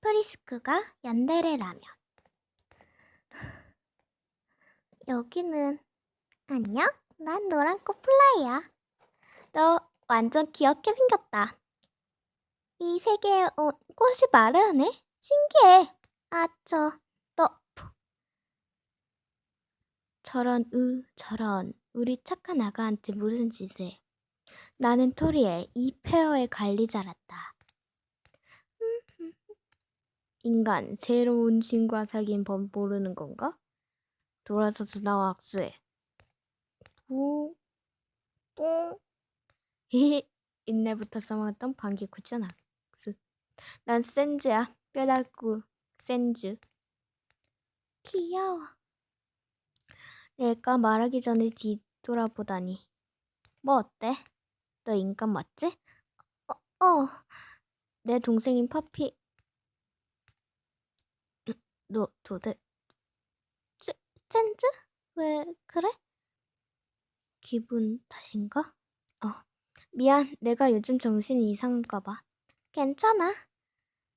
프리스크가 얀데레 라면. 여기는 안녕? 난 노란꽃 플라이야. 너 완전 귀엽게 생겼다. 이 세계에 어, 꽃이 마르네? 신기해. 아, 저, 너. 저런, 으, 저런. 우리 착한 아가한테 무슨 짓을. 나는 토리엘, 이 페어의 관리자란다. 인간, 새로운 친구와 사귄 법 모르는 건가? 돌아서서 나와 악수해. 오, 오. 히히, 옛날부터 써먹었던 방귀 쿠션 악수. 난 센즈야. 뼈다구 센즈. 귀여워. 내가 말하기 전에 뒤돌아보다니. 뭐 어때? 너 인간 맞지? 어, 어. 내 동생인 퍼피. 너 도대... 세, 센즈? 왜 그래? 기분 탓인가? 어, 미안. 내가 요즘 정신이 이상한가 봐. 괜찮아.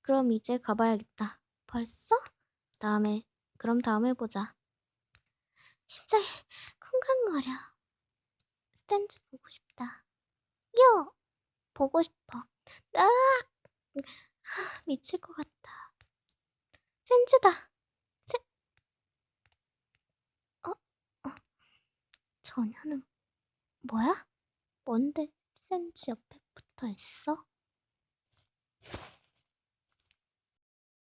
그럼 이제 가봐야겠다. 벌써? 다음에, 그럼 다음에 보자. 심장이 쿵쾅거려. 스탠즈 보고 싶다. 요! 보고 싶어. 아! 하, 미칠 것 같다. 센즈다. 센... 어? 어? 저녀는 뭐야? 뭔데 센즈 옆에 붙어 있어?